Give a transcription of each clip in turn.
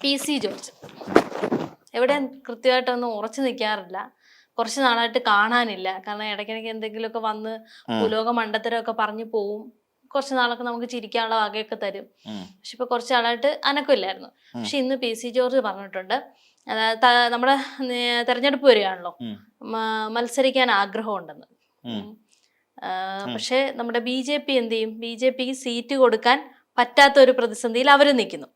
P C George. എവിടെ കൃത്യമായിട്ടൊന്നും ഉറച്ചു നിൽക്കാറില്ല. കുറച്ച് നാളായിട്ട് കാണാനില്ല. കാരണം ഇടയ്ക്കിടയ്ക്ക് എന്തെങ്കിലുമൊക്കെ വന്ന് ഭൂലോക മണ്ടത്തരമൊക്കെ പറഞ്ഞു പോവും. കുറച്ച് നാളൊക്കെ നമുക്ക് ചിരിക്കാനുള്ള വകയൊക്കെ തരും. പക്ഷെ ഇപ്പൊ കുറച്ച് നാളായിട്ട് അനക്കമില്ലായിരുന്നു. പക്ഷെ ഇന്ന് പി സി ജോർജ് പറഞ്ഞിട്ടുണ്ട്. അതായത് നമ്മുടെ തെരഞ്ഞെടുപ്പ് വരികയാണല്ലോ. മത്സരിക്കാൻ ആഗ്രഹമുണ്ടെന്ന്. പക്ഷെ നമ്മുടെ ബി ജെ പി എന്ത് ചെയ്യും? ബി ജെ പിക്ക് സീറ്റ് കൊടുക്കാൻ പറ്റാത്ത ഒരു പ്രതിസന്ധിയിൽ അവർ നിൽക്കുന്നു.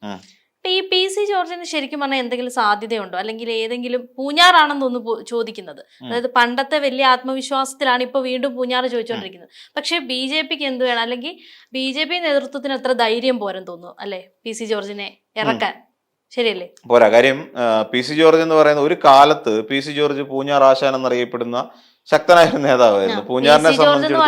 ഈ പി സി ജോർജിന് ശരിക്കും പറഞ്ഞാൽ എന്തെങ്കിലും സാധ്യതയുണ്ടോ? അല്ലെങ്കിൽ ഏതെങ്കിലും പൂഞ്ഞാറാണെന്ന് ഒന്ന് ചോദിക്കുന്നത്. അതായത് പണ്ടത്തെ വലിയ ആത്മവിശ്വാസത്തിലാണ് ഇപ്പൊ വീണ്ടും പൂഞ്ഞാറ് ചോദിച്ചുകൊണ്ടിരിക്കുന്നത് പക്ഷെ ബി ജെ പിക്ക് എന്ത് വേണം? അല്ലെങ്കിൽ ബി ജെ പി നേതൃത്വത്തിന് അത്ര ധൈര്യം പോരെന്ന് തോന്നുന്നു? അല്ലെ? പി സി ജോർജിനെ ഇറക്കാൻ. ശരിയല്ലേ? പോരാ. കാര്യം പി സി ജോർജ് എന്ന് പറയുന്ന ഒരു കാലത്ത് പി സി ജോർജ് പൂഞ്ഞാർ ആശാൻ എന്നറിയപ്പെടുന്ന ശക്തനായ ഒരു നേതാവായിരുന്നു പൂഞ്ഞാറിനെ സംബന്ധിച്ചിടത്തോളം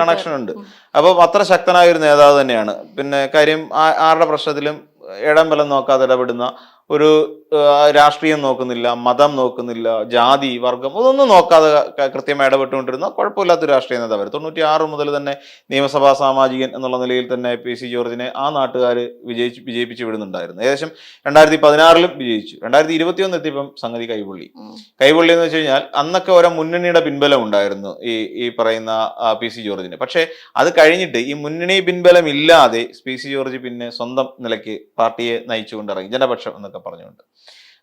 കണക്ഷൻ ഉണ്ട്. അപ്പം അത്ര ശക്തനായ ഒരു നേതാവ് തന്നെയാണ്. പിന്നെ കാര്യം ആ- ആരുടെ പ്രശ്നത്തിലും ഇടം ബലം നോക്കാതെ ഇടപെടുന്ന ഒരു രാഷ്ട്രീയം നോക്കുന്നില്ല മതം നോക്കുന്നില്ല ജാതി വർഗം അതൊന്നും നോക്കാതെ കൃത്യമായി ഇടപെട്ടുകൊണ്ടിരുന്ന കുഴപ്പമില്ലാത്തൊരു രാഷ്ട്രീയ നേതാവ് തൊണ്ണൂറ്റി ആറ് മുതൽ തന്നെ നിയമസഭാ സാമാജികൻ എന്നുള്ള നിലയിൽ തന്നെ പി സി ജോർജിനെ ആ നാട്ടുകാർ വിജയിച്ച് വിജയിപ്പിച്ച് വിടുന്നുണ്ടായിരുന്നു. ഏകദേശം രണ്ടായിരത്തി പതിനാറിലും വിജയിച്ചു. രണ്ടായിരത്തി ഇരുപത്തിയൊന്ന് എത്തിയപ്പം സംഗതി കൈപൊള്ളി. കൈപൊള്ളി എന്ന് വെച്ച് കഴിഞ്ഞാൽ അന്നൊക്കെ ഓരോ മുന്നണിയുടെ പിൻബലം ഉണ്ടായിരുന്നു ഈ ഈ പറയുന്ന പി സി ജോർജിന്. പക്ഷേ അത് കഴിഞ്ഞിട്ട് ഈ മുന്നണി പിൻബലം ഇല്ലാതെ പി സി ജോർജ് പിന്നെ സ്വന്തം നിലയ്ക്ക് പാർട്ടിയെ നയിച്ചുകൊണ്ടിറങ്ങി. ജനപക്ഷം എന്നൊക്കെ പറഞ്ഞുകൊണ്ട്.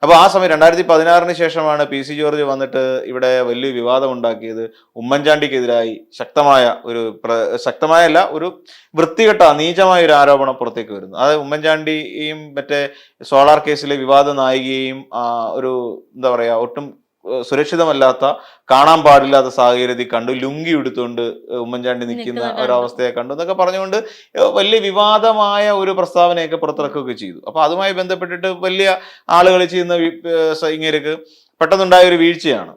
അപ്പോൾ ആ സമയം രണ്ടായിരത്തി പതിനാറിന് ശേഷമാണ് പി സി ജോർജ് വന്നിട്ട് ഇവിടെ വലിയ വിവാദം ഉണ്ടാക്കിയത്. ഉമ്മൻചാണ്ടിക്കെതിരായി ശക്തമായ ഒരു ശക്തമായല്ല ഒരു വൃത്തികെട്ട നീചമായ ഒരു ആരോപണം പുറത്തേക്ക് വരുന്നു. അത് ഉമ്മൻചാണ്ടിയും മറ്റേ സോളാർ കേസിലെ വിവാദ നായികയും ഒരു എന്താ പറയുക ഒട്ടും സുരക്ഷിതമല്ലാത്ത കാണാൻ പാടില്ലാത്ത സാഹചര്യത്തിൽ കണ്ടു ലുങ്കി എടുത്തുകൊണ്ട് ഉമ്മൻചാണ്ടി നിൽക്കുന്ന ഒരവസ്ഥയെ കണ്ടു എന്നൊക്കെ പറഞ്ഞുകൊണ്ട് വലിയ വിവാദമായ ഒരു പ്രസ്താവനയൊക്കെ പുറത്തിറക്കുകയൊക്കെ ചെയ്തു. അപ്പൊ അതുമായി ബന്ധപ്പെട്ടിട്ട് വലിയ ആളുകൾ ചെയ്യുന്ന ഇങ്ങനെയൊക്കെ പെട്ടെന്നുണ്ടായ ഒരു വീഴ്ചയാണ്.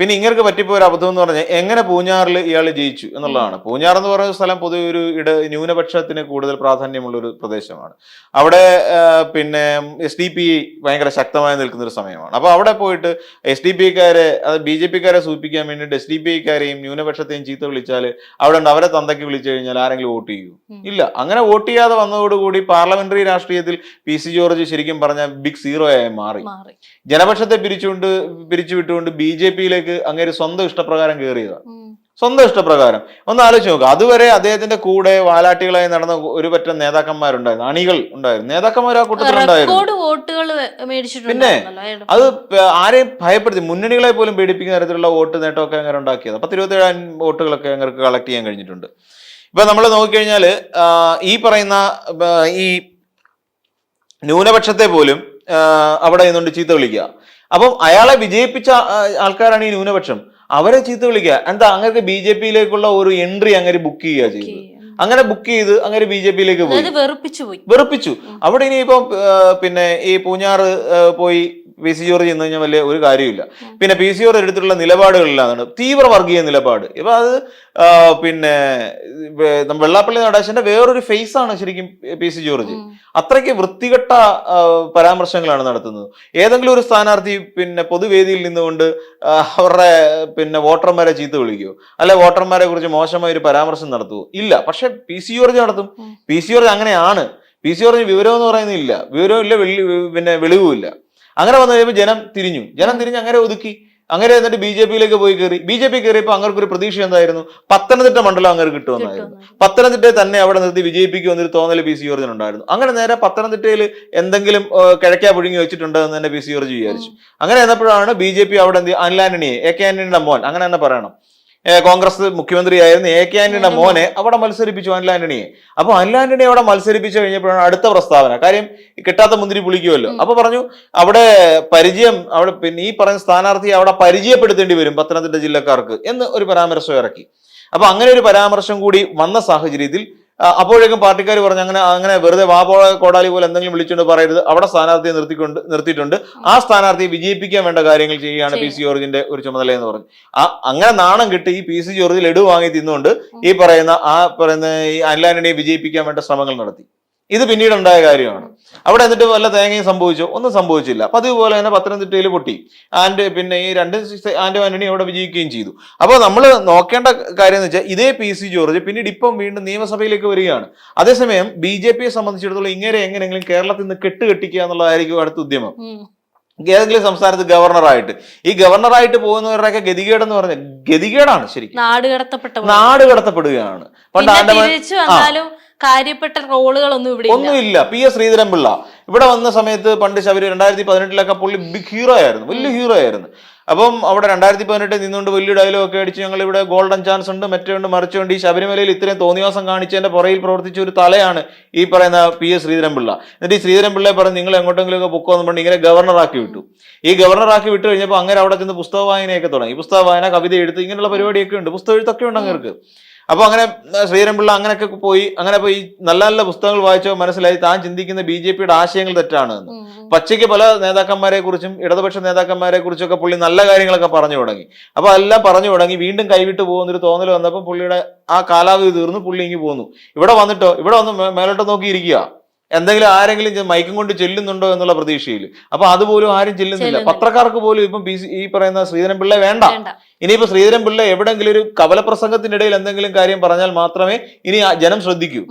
പിന്നെ ഇങ്ങർക്ക് പറ്റിപ്പോയ ഒരു അബദ്ധം എന്ന് പറഞ്ഞാൽ എങ്ങനെ പൂഞ്ഞാറിൽ ഇയാൾ ജയിച്ചു എന്നുള്ളതാണ്. പൂഞ്ഞാർ എന്ന് പറയുന്ന സ്ഥലം പൊതുവെ ഒരു ഇട ന്യൂനപക്ഷത്തിന് കൂടുതൽ പ്രാധാന്യമുള്ള ഒരു പ്രദേശമാണ്. അവിടെ പിന്നെ എസ് ഡി പി ഭയങ്കര ശക്തമായി നിൽക്കുന്ന ഒരു സമയമാണ്. അപ്പോൾ അവിടെ പോയിട്ട് എസ് ഡി പി കാരെ അത് ബി ജെ പിക്കാരെ സൂചിപ്പിക്കാൻ വേണ്ടിയിട്ട് എസ് ഡി പി കാരെയും ന്യൂനപക്ഷത്തെയും ചീത്ത വിളിച്ചാൽ അവിടെ ഉണ്ട്. അവരെ തന്തയ്ക്ക് വിളിച്ചു കഴിഞ്ഞാൽ ആരെങ്കിലും വോട്ട് ചെയ്യൂ? ഇല്ല. അങ്ങനെ വോട്ട് ചെയ്യാതെ വന്നതോടുകൂടി പാർലമെന്ററി രാഷ്ട്രീയത്തിൽ പി സി ജോർജ് ശരിക്കും പറഞ്ഞാൽ ബിഗ് സീറോ ആയി മാറി. മാറി. ജനപക്ഷത്തെ പിരിച്ചുകൊണ്ട് പിരിച്ചുവിട്ടുകൊണ്ട് ബി ജെ പിയിലേക്ക് അങ്ങേര് സ്വന്തം ഇഷ്ടപ്രകാരം കയറിയതാണ് സ്വന്തം ഇഷ്ടപ്രകാരം. ഒന്ന് ആലോചിച്ച് നോക്കുക അതുവരെ അദ്ദേഹത്തിന്റെ കൂടെ വാലാട്ടികളായി നടന്ന ഒരു പറ്റം നേതാക്കന്മാരുണ്ടായിരുന്നു. അണികൾ ഉണ്ടായിരുന്നു. നേതാക്കന്മാർ ആ കൂട്ടത്തിലുണ്ടായിരുന്നു അയാൾ. അത് ആരെയും ഭയപ്പെടുത്തി. മുന്നണികളെ പോലും പേടിപ്പിക്കുന്ന തരത്തിലുള്ള വോട്ട് നേട്ടമൊക്കെ അങ്ങനെ ഉണ്ടാക്കിയത്. പത്ത് ഇരുപത്തേഴായിരം വോട്ടുകളൊക്കെ അങ്ങനെ കളക്ട് ചെയ്യാൻ കഴിഞ്ഞിട്ടുണ്ട്. ഇപ്പൊ നമ്മൾ നോക്കിക്കഴിഞ്ഞാൽ ഈ പറയുന്ന ഈ ന്യൂനപക്ഷത്തെ പോലും അവിടെ നിന്നുകൊണ്ട് ചീത്ത വിളിക്കുക. അപ്പം അയാളെ വിജയിപ്പിച്ച ആൾക്കാരാണ് ഈ ന്യൂനപക്ഷം. അവരെ ചീത്ത വിളിക്കുക. എന്താ അങ്ങനത്തെ ബി ജെ പിയിലേക്കുള്ള ഒരു എൻട്രി അങ്ങനെ ബുക്ക് ചെയ്യുക ചെയ്തു ചെയ്തത്. അങ്ങനെ ബുക്ക് ചെയ്ത് അങ്ങനെ ബി ജെ പിയിലേക്ക് പോയി. വെറുപ്പിച്ചു അവിടെ ഇനിയിപ്പം ഇപ്പം പിന്നെ ഈ പൂഞ്ഞാറ് പോയി പി സി ജോർജ് ചെന്ന് കഴിഞ്ഞാൽ വലിയ ഒരു കാര്യമില്ല പിന്നെ പി സി ജോർജ് എടുത്തിട്ടുള്ള നിലപാടുകളിലാണ് തീവ്ര വർഗീയ നിലപാട്. ഇപ്പൊ അത് പിന്നെ വെള്ളാപ്പള്ളി നടേശന്റെ വേറൊരു ഫേസ് ആണ് ശരിക്കും പി സി ജോർജ്. അത്രയ്ക്ക് വൃത്തികെട്ട പരാമർശങ്ങളാണ് നടത്തുന്നത്. ഏതെങ്കിലും ഒരു സ്ഥാനാർത്ഥി പിന്നെ പൊതുവേദിയിൽ നിന്നുകൊണ്ട് അവരുടെ പിന്നെ വോട്ടർമാരെ ചീത്ത വിളിക്കുമോ അല്ലെ വോട്ടർമാരെ കുറിച്ച് മോശമായ ഒരു പരാമർശം നടത്തുമോ ഇല്ല. പക്ഷെ പി സി ജോർജ് നടത്തും. പി സി ജോർജ് അങ്ങനെയാണ്. പി സി ജോർജ് വിവരം എന്ന് പറയുന്നില്ല. വിവരവും ഇല്ല വെള്ളി പിന്നെ വെളിവും ഇല്ല അങ്ങനെ വന്നു കഴിയുമ്പോൾ ജനം തിരിഞ്ഞു. ജനം തിരിഞ്ഞ് അങ്ങനെ ഒതുക്കി. അങ്ങനെ എന്നിട്ട് ബി ജെ പിയിലേക്ക് പോയി കയറി. ബി ജെ പി കയറിയപ്പോൾ അങ്ങനെ ഒരു പ്രതീക്ഷ എന്തായിരുന്നു? പത്തനംതിട്ട മണ്ഡലം അങ്ങനെ കിട്ടുമെന്നായിരുന്നു. പത്തനംതിട്ട പത്തനംതിട്ടയെ തന്നെ അവിടെ നിർത്തി വിജയിപ്പിക്കുമെന്നൊരു തോന്നൽ പി സി ജോർജിന് ഉണ്ടായിരുന്നു. അങ്ങനെ നേരെ പത്തനംതിട്ടയിൽ എന്തെങ്കിലും കിഴക്കാ പുഴുങ്ങി വെച്ചിട്ടുണ്ട് എന്ന് തന്നെ പി സി ജോർജ് വിചാരിച്ചു. അങ്ങനെ എന്നപ്പോഴാണ് ബി ജെ പി അവിടെ എന്ത് ചെയ്യ- എ കെ ആന്റണിയുടെ മോൻ അങ്ങനെ തന്നെ പറയണം. കോൺഗ്രസ് മുഖ്യമന്ത്രിയായിരുന്ന എ കെ ആന്റണിയുടെ മോനെ അവിടെ മത്സരിപ്പിച്ചു അനിൽ ആന്റണിയെ. അപ്പൊ അനിൽ ആന്റണി അവിടെ മത്സരിപ്പിച്ചു കഴിഞ്ഞപ്പോഴാണ് അടുത്ത പ്രസ്താവന. കാര്യം കിട്ടാത്ത മുന്തിരി പുളിക്കുമല്ലോ. അപ്പൊ പറഞ്ഞു അവിടെ പരിചയം അവിടെ പിന്നെ ഈ പറഞ്ഞ സ്ഥാനാർത്ഥിയെ അവിടെ പരിചയപ്പെടുത്തേണ്ടി വരും പത്തനംതിട്ട ജില്ലക്കാർക്ക് എന്ന് ഒരു പരാമർശം ഇറക്കി. അപ്പൊ അങ്ങനെ ഒരു പരാമർശം കൂടി വന്ന സാഹചര്യത്തിൽ അപ്പോഴേക്കും പാർട്ടിക്കാർ പറഞ്ഞു അങ്ങനെ അങ്ങനെ വെറുതെ വാപോ കോടാലി പോലെ എന്തെങ്കിലും വിളിച്ചുകൊണ്ട് പറയരുത്. അവിടെ സ്ഥാനാർത്ഥിയെ നിർത്തിക്കൊണ്ട് നിർത്തിയിട്ടുണ്ട്. ആ സ്ഥാനാർത്ഥിയെ വിജയിപ്പിക്കാൻ വേണ്ട കാര്യങ്ങൾ ചെയ്യുകയാണ് പി സി ജോർജിന്റെ ഒരു ചുമതല എന്ന് പറഞ്ഞു. ആ അങ്ങനെ നാണം കിട്ടി ഈ പി സി ജോർജ് ലഡു വാങ്ങി തിന്നുകൊണ്ട് ഈ പറയുന്ന ആ പറയുന്ന ഈ അനിലാന്റണിയെ വിജയിപ്പിക്കാൻ വേണ്ട ശ്രമങ്ങൾ നടത്തി. ഇത് പിന്നീട് ഉണ്ടായ കാര്യമാണ്. അവിടെ എന്നിട്ട് വല്ല തേങ്ങയും സംഭവിച്ചോ? ഒന്നും സംഭവിച്ചില്ല. പതിവ് പോലെ തന്നെ പത്തനംതിട്ടയിൽ പൊട്ടി. ആൻഡ് പിന്നെ ഈ രണ്ട് ആൻഡ് ആന്റണി അവിടെ വിജയിക്കുകയും ചെയ്തു. അപ്പോൾ നമ്മൾ നോക്കേണ്ട കാര്യം എന്ന് വെച്ചാൽ ഇതേ പി സി ജോർജ് പിന്നീട് ഇപ്പം വീണ്ടും നിയമസഭയിലേക്ക് വരികയാണ്. അതേസമയം ബി ജെ പിയെ സംബന്ധിച്ചിടത്തോളം ഇങ്ങനെ എങ്ങനെയെങ്കിലും കേരളത്തിൽ നിന്ന് കെട്ടുകെട്ടിക്കുക എന്നുള്ളതായിരിക്കും അടുത്ത ഉദ്യമം. ഏതെങ്കിലും സംസ്ഥാനത്ത് ഗവർണറായിട്ട്. ഈ ഗവർണറായിട്ട് പോകുന്നവരുടെയൊക്കെ ഗതികേട് എന്ന് പറഞ്ഞാൽ ഗതികേടാണ് ശരിക്കും. നാട് കടത്തപ്പെട്ട. നാട് കടത്തപ്പെടുകയാണ്. പണ്ട് ആൻഡമാൻ കാര്യപ്പെട്ട റോളുകളൊന്നും ഇവിടെ ഒന്നുമില്ല. P S Sreedharan Pillai. ഇവിടെ വന്ന സമയത്ത് പണ്ട് ശബരി രണ്ടായിരത്തി പതിനെട്ടിലൊക്കെ പുള്ളി ബിഗ് ഹീറോ ആയിരുന്നു. വലിയ ഹീറോ ആയിരുന്നു. അപ്പം അവിടെ രണ്ടായിരത്തി പതിനെട്ടിൽ നിന്നുകൊണ്ട് വലിയ ഡയലോഗ് ഒക്കെ അടിച്ച് ഞങ്ങൾ ഇവിടെ ഗോൾഡൻ ചാൻസ് ഉണ്ട് മറ്റേ ഉണ്ട് മറിച്ചുകൊണ്ട് ഈ ശബരിമലയിൽ ഇത്രയും തോന്നിവാസം കാണിച്ചതിന്റെ പുറയിൽ പ്രവർത്തിച്ച ഒരു തലയാണ് ഈ പറയുന്ന പി എസ് ശ്രീധരൻപിള്ള. എന്നിട്ട് ഈ ശ്രീധരൻപിള്ളയെ പറഞ്ഞ് നിങ്ങൾ എങ്ങോട്ടെങ്കിലും പൊക്കോ എന്ന് പറഞ്ഞ് ഇങ്ങനെ ഗവർണറാക്കി വിട്ടു. ഈ ഗവർണറാക്കി വിട്ടു കഴിഞ്ഞപ്പോൾ അങ്ങനെ അവിടെ ചെന്ന് പുസ്തക വായനയൊക്കെ തുടങ്ങി. പുസ്തക വായന കവിത എഴുത്ത് ഇങ്ങനെയുള്ള പരിപാടിയൊക്കെ ഉണ്ട്. പുസ്തക എഴുത്തൊക്കെ ഉണ്ട് അങ്ങേർക്ക്. അപ്പൊ അങ്ങനെ ശ്രീരംപിള്ള അങ്ങനെയൊക്കെ പോയി അങ്ങനെ പോയി നല്ല നല്ല പുസ്തകങ്ങൾ വായിച്ചോ മനസ്സിലായി താൻ ചിന്തിക്കുന്ന ബി ജെ പിയുടെ ആശയങ്ങൾ തെറ്റാണ് എന്ന്. പച്ചയ്ക്ക് പല നേതാക്കന്മാരെ കുറിച്ചും ഇടതുപക്ഷ നേതാക്കന്മാരെ കുറിച്ചൊക്കെ പുള്ളി നല്ല കാര്യങ്ങളൊക്കെ പറഞ്ഞു തുടങ്ങി. അപ്പൊ എല്ലാം പറഞ്ഞു തുടങ്ങി വീണ്ടും കൈവിട്ട് പോകുന്നൊരു തോന്നൽ വന്നപ്പോൾ പുള്ളിയുടെ ആ കാലാവധി തീർന്നു പുള്ളി ഇങ്ങി പോന്നു. ഇവിടെ വന്നിട്ടോ? ഇവിടെ വന്ന് മേലോട്ട് നോക്കിയിരിക്കുക. എന്തെങ്കിലും ആരെങ്കിലും മൈക്കും കൊണ്ട് ചെല്ലുന്നുണ്ടോ എന്നുള്ള പ്രതീക്ഷയിൽ. അപ്പൊ അതുപോലും ആരും ചെല്ലുന്നില്ല. പത്രക്കാർക്ക് പോലും ഇപ്പം ഈ പറയുന്ന ശ്രീധരൻ പിള്ള വേണ്ട. ഇനിയിപ്പോ ശ്രീധരൻ പിള്ള എവിടെങ്കിലും ഒരു കവല പ്രസംഗത്തിനിടയിൽ എന്തെങ്കിലും കാര്യം പറഞ്ഞാൽ മാത്രമേ ഇനി ജനം ശ്രദ്ധിക്കൂ.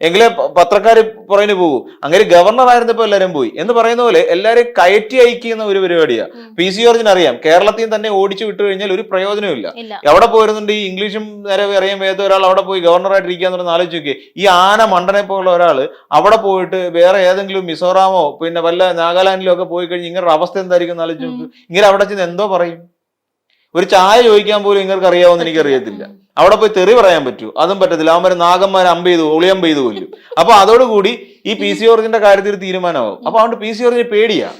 എങ്കിലേ പത്രക്കാർ പുറകിന് പോകൂ. അങ്ങനെ ഗവർണർ ആയിരുന്നപ്പോൾ എല്ലാവരും പോയി. എന്ന് പറയുന്ന പോലെ എല്ലാവരെയും കയറ്റി അയക്കുന്ന ഒരു പരിപാടിയാ. ഉം. പി. സി. ജോർജിന് അറിയാം. കേരളത്തിൽ തന്നെ ഓടിച്ചു വിട്ടു കഴിഞ്ഞാൽ ഒരു പ്രയോജനമില്ല ഇല്ല. എവിടെ പോയിരുന്നുണ്ട്? ഈ ഇംഗ്ലീഷും നേരെ അറിയാൻ വേദ ഒരാൾ അവിടെ പോയി ഗവർണറായിട്ട് എന്നുള്ള ആലോചിച്ച് നോക്കി ഈ ആന മണ്ടനെ പോലുള്ള ഒരാൾ അവിടെ പോയിട്ട് വേറെ ഏതെങ്കിലും മിസോറാമോ പിന്നെ വല്ല നാഗാലാൻഡിലോ ഒക്കെ പോയി കഴിഞ്ഞ് ഇങ്ങനെ അവസ്ഥ എന്തായിരിക്കും എന്ന് ആലോചിച്ച് നോക്ക്. ഇങ്ങനെ അവിടെ ചെന്ന് എന്തോ പറയും. ഒരു ചായ ചോദിക്കാൻ പോലും ഇങ്ങൾക്ക് അറിയാവുന്ന എനിക്കറിയത്തില്ല. ഉം. അവിടെ പോയി തെറി പറയാൻ പറ്റൂ. അതും പറ്റത്തില്ല. അവന്മാർ നാഗന്മാരെ അമ്പ് ചെയ്തു ഒളിയമ്പ് ചെയ്തു കൊല്ലും. അപ്പൊ അതോടുകൂടി ഈ പി സി ഓർജിന്റെ കാര്യത്തിൽ തീരുമാനമാവും. അപ്പൊ അതുകൊണ്ട് പി സി ഓർജിന് പേടിയാ.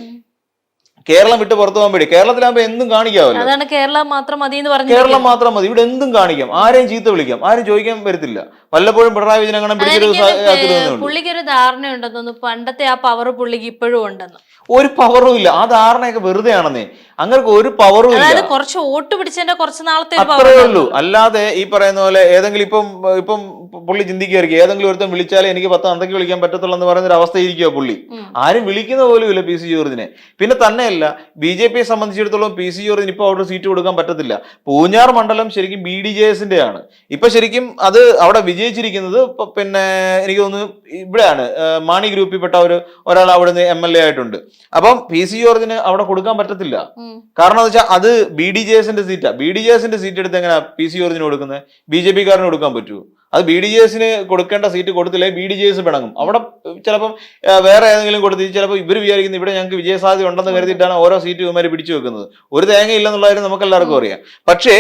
കേരളം വിട്ട് പുറത്തു പോകാൻ പേടി കേരളത്തിലാകുമ്പോ എന്തും കാണിക്കാവല്ലോ. അതാണ് കേരളം മാത്രം മതി എന്ന് പറഞ്ഞു കേരളം മാത്രം മതി. ഇവിടെ എന്തും കാണിക്കാം. ആരെയും ചീത്ത വിളിക്കാം. ആരും ചോദിക്കാൻ വരത്തില്ല. വല്ലപ്പോഴും പിണറായി വിജയൻ അങ്ങനെ പിടിച്ചൊരു പുള്ളിക്ക് ഒരു ധാരണയുണ്ടെന്ന് തോന്നുന്നു. പണ്ടത്തെ ആ പവർ പുള്ളിക്ക് ഇപ്പോഴും ഉണ്ടെന്ന്. ഒരു പവറും ഇല്ല. ആ ധാരണയൊക്കെ വെറുതെ ആണെന്നേ. അങ്ങനെ ഒരു പവറും ഇല്ല. കുറച്ച് വോട്ട് പിടിച്ചതിന്റെ കുറച്ച് നാളത്തെ ഒരു അത്രേ ഉള്ളൂ. അല്ലാതെ ഈ പറയുന്ന പോലെ ഏതെങ്കിലും ഇപ്പം ഇപ്പം പുള്ളി ചിന്തിക്കുകയായിരിക്കും ഏതെങ്കിലും ഒരുത്തം വിളിച്ചാലേ എനിക്ക് പത്ത് അന്തയ്ക്ക് വിളിക്കാൻ പറ്റത്തുള്ളൂ എന്ന് പറയുന്ന ഒരു അവസ്ഥ ഇരിക്കുക പുള്ളി ആരും വിളിക്കുന്ന പോലും ഇല്ല പി സി ജോർജിനെ. പിന്നെ തന്നെയല്ല ബി ജെ പിയെ സംബന്ധിച്ചിടത്തോളം പി സി ജോർജിന് ഇപ്പൊ അവിടെ സീറ്റ് കൊടുക്കാൻ പറ്റത്തില്ല. പൂഞ്ഞാർ മണ്ഡലം ശരിക്കും ബി ഡി ജെ എസിന്റെ ആണ് ഇപ്പൊ ശരിക്കും അത് അവിടെ വിജയിച്ചിരിക്കുന്നത് പിന്നെ എനിക്ക് തോന്നുന്നു ഇവിടെയാണ്. മാണി ഗ്രൂപ്പിൽപ്പെട്ട ഒരു ഒരാൾ അവിടുന്ന് എം എൽ എ ആയിട്ടുണ്ട്. അപ്പം പി സി ജോർജിന് അവിടെ കൊടുക്കാൻ പറ്റത്തില്ല. കാരണം എന്ന് വെച്ചാൽ അത് ബി ഡി ജെ എസിന്റെ സീറ്റാ. ബി ഡി ജെ എസിന്റെ സീറ്റ് എടുത്ത് എങ്ങനെ പി സി ജോർജിന് കൊടുക്കുന്നത്? ബി ജെ പിക്കാരന് കൊടുക്കാൻ പറ്റൂ അത് ബി ഡി ജെ എസിന് കൊടുക്കേണ്ട സീറ്റ് കൊടുത്തില്ലേ? ബി ഡി ജെ എസ് പിണങ്ങും. അവിടെ ചിലപ്പം വേറെ ഏതെങ്കിലും കൊടുത്ത് ചിലപ്പോൾ ഇവർ വിചാരിക്കുന്നത് ഇവിടെ ഞങ്ങൾക്ക് വിജയസാധ്യത ഉണ്ടെന്ന് കരുതിയിട്ടാണ് ഓരോ സീറ്റ് ഇവന്മാർ പിടിച്ചു വെക്കുന്നത്. ഒരു തേങ്ങ ഇല്ലെന്നുള്ള കാര്യം നമുക്ക് എല്ലാവർക്കും അറിയാം. പക്ഷേ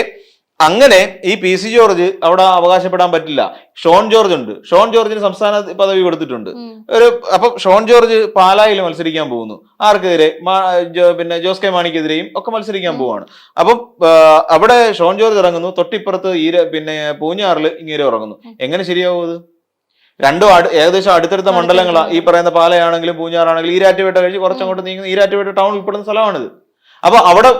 അങ്ങനെ ഈ പി സി ജോർജ് അവിടെ അവകാശപ്പെടാൻ പറ്റില്ല. ഷോൺ ജോർജ് ഉണ്ട്. ഷോൺ ജോർജിന് സംസ്ഥാന പദവി കൊടുത്തിട്ടുണ്ട്. ഒരു അപ്പൊ ഷോൺ ജോർജ് പാലായിൽ മത്സരിക്കാൻ പോകുന്നു. ആർക്കെതിരെ? പിന്നെ ജോസ് കെ മാണിക്കെതിരെയും ഒക്കെ മത്സരിക്കാൻ പോവാണ്. അപ്പം അവിടെ ഷോൺ ജോർജ് ഇറങ്ങുന്നു. തൊട്ടിപ്പുറത്ത് ഈര പിന്നെ പൂഞ്ഞാറിൽ ഇങ്ങനെ ഇറങ്ങുന്നു. എങ്ങനെ ശരിയാവും രണ്ടും അടു ഏകദേശം അടുത്തടുത്ത മണ്ഡലങ്ങളാ. ഈ പറയുന്ന പാലയാണെങ്കിലും പൂഞ്ഞാറാണെങ്കിലും ഈരാറ്റുപേട്ട കഴിഞ്ഞ് കുറച്ചങ്ങോട്ട് നീങ്ങുന്ന. ഈരാറ്റുപേട്ട ടൗൺ ഉൾപ്പെടുന്ന സ്ഥലമാണിത്. അപ്പൊ അവിടെ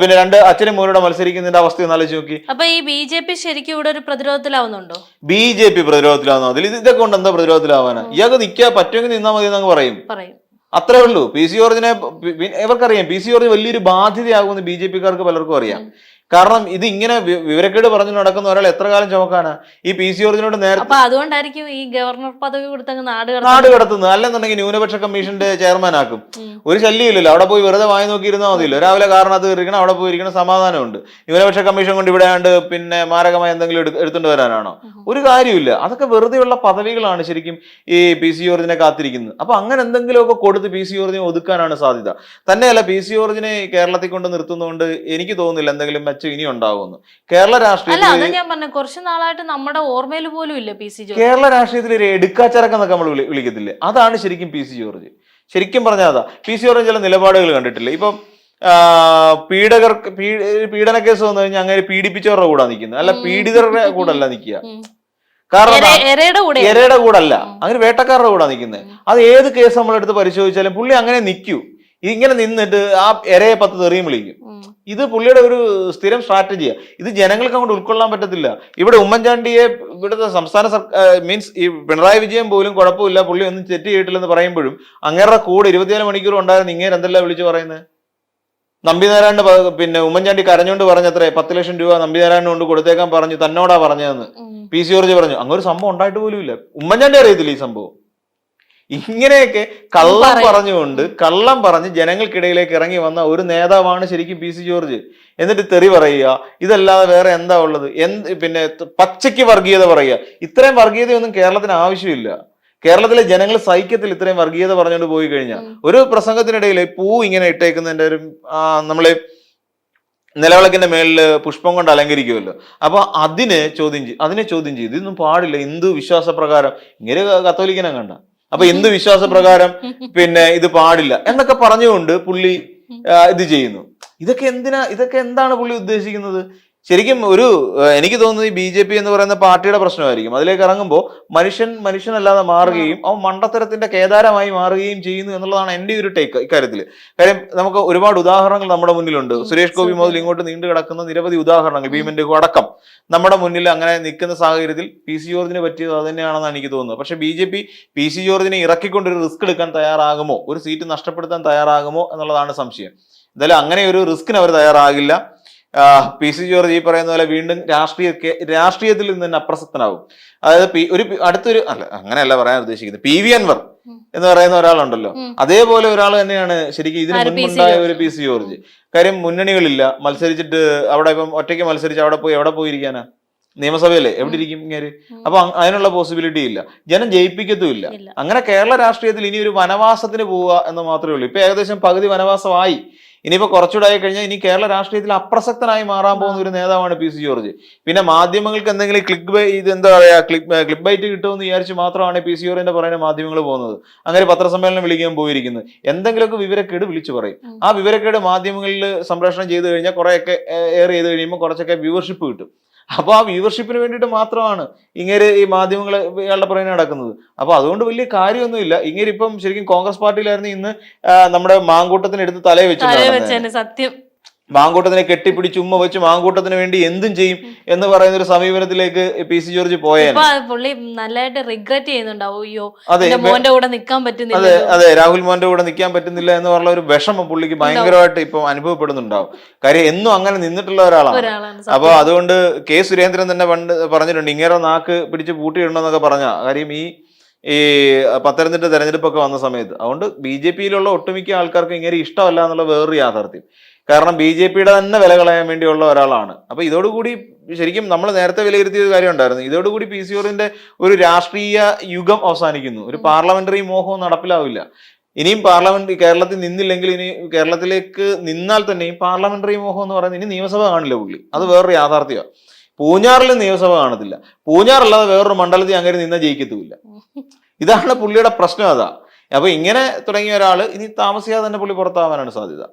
പിന്നെ രണ്ട് അച്ഛനും മോനോട് മത്സരിക്കുന്നതിന്റെ അവസ്ഥ ഒന്നാലോചിച്ച് നോക്കി. അപ്പൊ ഈ ബി ജെ പി ശരിക്കും ഇവിടെ ഒരു പ്രതിരോധത്തിലാവുന്നുണ്ടോ? ബി ജെ പി പ്രതിരോധത്തിലാവുന്നു അതിൽ ഇത് ഇതൊക്കെ കൊണ്ട് എന്താ പ്രതിരോധത്തിലാവാനാ ഇയാൾക്ക് നിൽക്കുക പറ്റുമെങ്കിൽ നിന്നാൽ മതി എന്നങ്ങ് പറയും. അത്രേ ഉള്ളൂ. പി സി ജോർജിനെ ഇവർക്കറിയാം. പി സി ജോർജ് വലിയൊരു ബാധ്യതയാകുമെന്ന് ബി ജെ പിക്കാർക്ക് പലർക്കും അറിയാം. കാരണം ഇത് ഇങ്ങനെ വിവരക്കേട് പറഞ്ഞു നടക്കുന്ന ഒരാൾ എത്ര കാലം ചുമക്കാണ്? ഈ പി സി ജോർജിനോട് നേരത്തെ അതുകൊണ്ടായിരിക്കും ഈ ഗവർണർ പദവി കൊടുത്തങ്ങ് നാട് നാട് കടത്തുന്നത്. അല്ലെന്നുണ്ടെങ്കിൽ ന്യൂനപക്ഷ കമ്മീഷന്റെ ചെയർമാൻ ആക്കും. ഒരു ശല്യമില്ലല്ലോ. അവിടെ പോയി വെറുതെ വായി നോക്കിയിരുന്നാൽ മതിയല്ലോ. രാവിലെ കാരണത്ത് ഇരിക്കണം അവിടെ പോയി ഇരിക്കണം സമാധാനമുണ്ട്. ന്യൂനപക്ഷ കമ്മീഷൻ കൊണ്ട് ഇവിടെ ആണ്ട് പിന്നെ മാരകമായ എന്തെങ്കിലും എടു- എടുത്തുകൊണ്ട് വരാനാണോ? ഒരു കാര്യമില്ല അതൊക്കെ വെറുതെയുള്ള പദവികളാണ് ശരിക്കും ഈ പി സി ജോർജിനെ കാത്തിരിക്കുന്നത്. അപ്പൊ അങ്ങനെ എന്തെങ്കിലുമൊക്കെ കൊടുത്ത് പി സി ജോർജിനെ ഒതുക്കാനാണ് സാധ്യത. തന്നെയല്ല പി സി ജോർജിനെ കേരളത്തിൽ കൊണ്ട് നിർത്തുന്നതുകൊണ്ട് എനിക്ക് തോന്നുന്നില്ല എന്തെങ്കിലും മെച്ചം ഇനി ഉണ്ടാവുമെന്ന്. കേരള രാഷ്ട്രീയത്തിൽ ഞാൻ പറഞ്ഞ കുറച്ച് നാളായിട്ട് നമ്മുടെ ഓർമ്മയിൽ പോലും ഇല്ല പി സി ജോർജ്. കേരള രാഷ്ട്രീയത്തിൽ ഒരു എടുക്കാച്ചരക്കം എന്നൊക്കെ നമ്മൾ വിളി- വിളിക്കത്തില്ലേ? അതാണ് ശരിക്കും പി സി ജോർജ്. ശരിക്കും പറഞ്ഞാൽ അതാ. പി സി ജോർജ് ചില നിലപാടുകൾ കണ്ടിട്ടില്ല? ഇപ്പം പീഡകർ പീഡന കേസ് വന്നു കഴിഞ്ഞാൽ അങ്ങനെ പീഡിപ്പിച്ചവരുടെ കൂടെ നിൽക്കുന്നത് അല്ല പീഡിതരുടെ കൂടെ അല്ല നിൽക്കുക. കാരണം എരയുടെ കൂടെ. ഇരയുടെ കൂടെ അല്ല ഉം. അങ്ങനെ വേട്ടക്കാരുടെ കൂടെ നിൽക്കുന്നത് അത് ഏത് കേസ് നമ്മളെടുത്ത് പരിശോധിച്ചാലും പുള്ളി അങ്ങനെ നിൽക്കൂ ഇങ്ങനെ നിന്നിട്ട് ആ എരയെ പത്ത് തെറിയും വിളിക്കും. ഇത് പുള്ളിയുടെ ഒരു സ്ഥിരം സ്ട്രാറ്റജിയാണ് ഇത് ജനങ്ങൾക്ക് അങ്ങോട്ട് ഉൾക്കൊള്ളാൻ പറ്റത്തില്ല. ഇവിടെ ഉമ്മൻചാണ്ടിയെ ഇവിടുത്തെ സംസ്ഥാന സർക്കാർ മീൻസ് ഈ പിണറായി വിജയൻ പോലും കുഴപ്പമില്ല. പുള്ളി ഒന്നും തെറ്റ് ചെയ്തിട്ടില്ലെന്ന് പറയുമ്പോഴും അങ്ങേരുടെ കൂടെ ഇരുപത്തിനാല് മണിക്കൂർ ഉണ്ടായിരുന്ന ഇങ്ങനെ എന്തെല്ലാം വിളിച്ചു പറയുന്നത് നമ്പിനാരായണന്റെ പിന്നെ ഉമ്മൻചാണ്ടി കരഞ്ഞോണ്ട് പറഞ്ഞത്രേ പത്ത് ലക്ഷം രൂപ നമ്പിനാരായണ കൊണ്ട് കൊടുത്തേക്കാൻ പറഞ്ഞു തന്നോടാ പറഞ്ഞതെന്ന്. പി സി ജോർജ് പറഞ്ഞു അങ്ങനെ ഒരു സംഭവം ഉണ്ടായിട്ട് പോലും ഇല്ല ഉമ്മൻചാണ്ടി അറിയത്തില്ല ഈ സംഭവം? ഇങ്ങനെയൊക്കെ കള്ളം. പറഞ്ഞുകൊണ്ട് കള്ളം പറഞ്ഞ് ജനങ്ങൾക്കിടയിലേക്ക് ഇറങ്ങി വന്ന ഒരു നേതാവാണ് ശരിക്കും പി സി ജോർജ്. എന്നിട്ട് തെറി പറയുക ഇതല്ലാതെ വേറെ എന്താ ഉള്ളത്? എന്ത് പിന്നെ പച്ചയ്ക്ക് വർഗീയത പറയുക. ഇത്രയും വർഗീയതയൊന്നും കേരളത്തിന് ആവശ്യമില്ല. കേരളത്തിലെ ജനങ്ങൾ സൈക്യത്തിൽ ഇത്രയും വർഗീയത പറഞ്ഞുകൊണ്ട് പോയി കഴിഞ്ഞാൽ ഒരു പ്രസംഗത്തിനിടയിൽ പൂ ഇങ്ങനെ ഇട്ടേക്കുന്നതിന്റെ ഒരു നമ്മളെ നിലവിളക്കിന്റെ മേളിൽ പുഷ്പം കൊണ്ട് അലങ്കരിക്കുമല്ലോ. അപ്പൊ അതിനെ ചോദ്യം ചെയ്യും അതിനെ ചോദ്യം ചെയ്തു. ഇതൊന്നും പാടില്ല. ഹിന്ദു വിശ്വാസപ്രകാരം. ഇങ്ങനെ കത്തോലിക്കനെ കണ്ട. അപ്പൊ ഹിന്ദു വിശ്വാസപ്രകാരം പിന്നെ ഇത് പാടില്ല എന്നൊക്കെ പറഞ്ഞുകൊണ്ട് പുള്ളി ഇത് ചെയ്യുന്നു. ഇതൊക്കെ എന്തിനാ ഇതൊക്കെ എന്താണ് പുള്ളി ഉദ്ദേശിക്കുന്നത്? ശരിക്കും ഒരു എനിക്ക് തോന്നുന്നത് ഈ ബി ജെ പി എന്ന് പറയുന്ന പാർട്ടിയുടെ പ്രശ്നമായിരിക്കും. അതിലേക്ക് ഇറങ്ങുമ്പോൾ മനുഷ്യൻ മനുഷ്യനല്ലാതെ മാറുകയും അവൻ മണ്ടത്തരത്തിന്റെ കേദാരമായി മാറുകയും ചെയ്യുന്നു എന്നുള്ളതാണ് എന്റെ ഒരു ടേക്ക് ഇക്കാര്യത്തിൽ. കാര്യം നമുക്ക് ഒരുപാട് ഉദാഹരണങ്ങൾ നമ്മുടെ മുന്നിലുണ്ട്. സുരേഷ് ഗോപി മുതൽ ഇങ്ങോട്ട് നീണ്ടു കിടക്കുന്ന നിരവധി ഉദാഹരണങ്ങൾ ഭീമന്റെ അടക്കം. നമ്മുടെ മുന്നിൽ അങ്ങനെ നിൽക്കുന്ന സാഹചര്യത്തിൽ പി സി ജോർജിന് പറ്റിയത് അത് തന്നെയാണെന്നാണ് എനിക്ക് തോന്നുന്നത്. പക്ഷേ B J P P C ജോർജിനെ ഇറക്കിക്കൊണ്ട് ഒരു റിസ്ക് എടുക്കാൻ തയ്യാറാകുമോ? ഒരു സീറ്റ് നഷ്ടപ്പെടുത്താൻ തയ്യാറാകുമോ എന്നുള്ളതാണ് സംശയം. എന്തായാലും അങ്ങനെ ഒരു റിസ്കിന് അവർ തയ്യാറാകില്ല. പി സി ജോർജ് ഈ പറയുന്ന പോലെ വീണ്ടും രാഷ്ട്രീയ രാഷ്ട്രീയത്തിൽ നിന്ന് തന്നെ അപ്രസക്തനാകും അതായത് പി- ഒരു അടുത്തൊരു അല്ല അങ്ങനെയല്ല പറയാൻ ഉദ്ദേശിക്കുന്നത്. പി വി അൻവർ എന്ന് പറയുന്ന ഒരാളുണ്ടല്ലോ. അതേപോലെ ഒരാൾ തന്നെയാണ് ശരിക്കും ഇതിന് മുൻപുണ്ടായ? ഒരു പി സി ജോർജ്. കാര്യം മുന്നണികളില്ല. മത്സരിച്ചിട്ട് അവിടെ ഇപ്പം ഒറ്റയ്ക്ക് മത്സരിച്ച് അവിടെ പോയി എവിടെ പോയിരിക്കാനാ? നിയമസഭയല്ലേ എവിടെ ഇരിക്കും ഇങ്ങനെ. അപ്പൊ അതിനുള്ള പോസിബിലിറ്റി ഇല്ല. ജനം ജയിപ്പിക്കത്തുമില്ല. ഇല്ല. അങ്ങനെ കേരള രാഷ്ട്രീയത്തിൽ ഇനി ഒരു വനവാസത്തിന് പോവുക എന്ന് മാത്രമേ ഉള്ളൂ. ഇപ്പൊ ഏകദേശം പകുതി വനവാസമായി. ഇനിയിപ്പോ കുറച്ചുകൂടെ ആയി കഴിഞ്ഞാൽ ഇനി കേരള രാഷ്ട്രീയത്തിൽ അപ്രസക്തനായി മാറാൻ പോകുന്ന ഒരു നേതാവാണ് പി സി ജോർജ്. പിന്നെ മാധ്യമങ്ങൾക്ക് എന്തെങ്കിലും ക്ലിക്ക് ബൈ ഇത് എന്താ പറയുക ക്ലിക്ക് ക്ലിക്ക് ബൈറ്റ് കിട്ടുമെന്ന് വിചാരിച്ച് മാത്രമാണ് പി സി ജോർജിന്റെ പറയുന്ന മാധ്യമങ്ങൾ പോകുന്നത്. അങ്ങനെ പത്രസമ്മേളനം വിളിക്കാൻ പോയിരിക്കുന്നത് എന്തെങ്കിലുമൊക്കെ വിവരക്കേട് വിളിച്ചു പറയും. ആ വിവരക്കേട് മാധ്യമങ്ങളിൽ സംപ്രേഷണം ചെയ്ത് കഴിഞ്ഞാൽ കുറെയൊക്കെ എയർ ചെയ്ത് കഴിയുമ്പോൾ കുറച്ചൊക്കെ വ്യൂവർഷിപ്പ് കിട്ടും. അപ്പൊ ആ വ്യൂവർഷിപ്പിന് വേണ്ടിയിട്ട് മാത്രമാണ് ഇങ്ങനെ ഈ മാധ്യമങ്ങൾ ഇയാളുടെ പുറകെ നടക്കുന്നത്. അപ്പൊ അതുകൊണ്ട് വലിയ കാര്യമൊന്നുമില്ല. ഇങ്ങനെ ഇപ്പം ശരിക്കും കോൺഗ്രസ് പാർട്ടിയിലായിരുന്നു ഇന്ന് നമ്മുടെ മാങ്കൂട്ടത്തിന് എടുത്ത് തലയെ വെച്ചു. സത്യം. മാങ്കൂട്ടത്തിനെ കെട്ടിപ്പിടിച്ച് ഉമ്മ വെച്ച് മാങ്കൂട്ടത്തിന് വേണ്ടി എന്തും ചെയ്യും എന്ന് പറയുന്ന ഒരു സമീപനത്തിലേക്ക് പി സി ജോർജ് പോയത് പുള്ളി നല്ലതായിട്ട് റിഗ്രറ്റ് ചെയ്യുന്നുണ്ടാവും. അയ്യോ അതെ എന്റെ മോന്റെ കൂടെ നിക്കാൻ പറ്റുന്നില്ല അതെ രാഹുൽ മോന്റെ കൂടെ നിൽക്കാൻ പറ്റുന്നില്ല എന്ന് പറഞ്ഞ ഒരു വിഷമം പുള്ളിക്ക് ഭയങ്കരമായിട്ട് ഇപ്പൊ അനുഭവപ്പെടുന്നുണ്ടാവും. കാര്യം എന്നും അങ്ങനെ നിന്നിട്ടുള്ള ഒരാളാണ്. ഒരാളാണ് അപ്പൊ അതുകൊണ്ട് കെ സുരേന്ദ്രൻ തന്നെ പണ്ട് പറഞ്ഞിട്ടുണ്ട് ഇങ്ങനെ നാക്ക് പിടിച്ച് പൂട്ടിയിടണമെന്നൊക്കെ പറഞ്ഞ. കാര്യം ഈ ഈ പത്തനംതിട്ട തെരഞ്ഞെടുപ്പൊക്കെ വന്ന സമയത്ത്. അതുകൊണ്ട് ബി ജെ പിയിലുള്ള ഒട്ടുമിക്ക ആൾക്കാർക്ക് ഇങ്ങനെ ഇഷ്ടമല്ല എന്നുള്ള വേറൊരു യാഥാർത്ഥ്യം. കാരണം ബി ജെ പിയുടെ തന്നെ വില കളയാൻ വേണ്ടിയുള്ള ഒരാളാണ്. അപ്പൊ ഇതോടുകൂടി ശരിക്കും നമ്മൾ നേരത്തെ വിലയിരുത്തിയ ഒരു കാര്യം ഉണ്ടായിരുന്നു. ഇതോടുകൂടി പി സി ഓറിന്റെ ഒരു രാഷ്ട്രീയ യുഗം അവസാനിക്കുന്നു. ഒരു പാർലമെന്ററി മോഹവും നടപ്പിലാവില്ല. ഇനിയും പാർലമെന്റ് കേരളത്തിൽ നിന്നില്ലെങ്കിൽ ഇനി കേരളത്തിലേക്ക് നിന്നാൽ തന്നെയും പാർലമെന്ററി മോഹം എന്ന് പറയുന്നത് ഇനി നിയമസഭ കാണില്ല പുള്ളി. അത് വേറൊരു യാഥാർത്ഥ്യമാണ് പൂഞ്ഞാറിൽ നിയമസഭ കാണത്തില്ല. പൂഞ്ഞാറല്ലാതെ വേറൊരു മണ്ഡലത്തിൽ അങ്ങനെ നിന്നാൽ ജയിക്കത്തുമില്ല. ഇതാണ് പുള്ളിയുടെ പ്രശ്നം അതാ. അപ്പൊ ഇങ്ങനെ തുടങ്ങിയ ഒരാൾ ഇനി താമസിയാതെ തന്നെ പുള്ളി പുറത്താവാനാണ് സാധ്യത.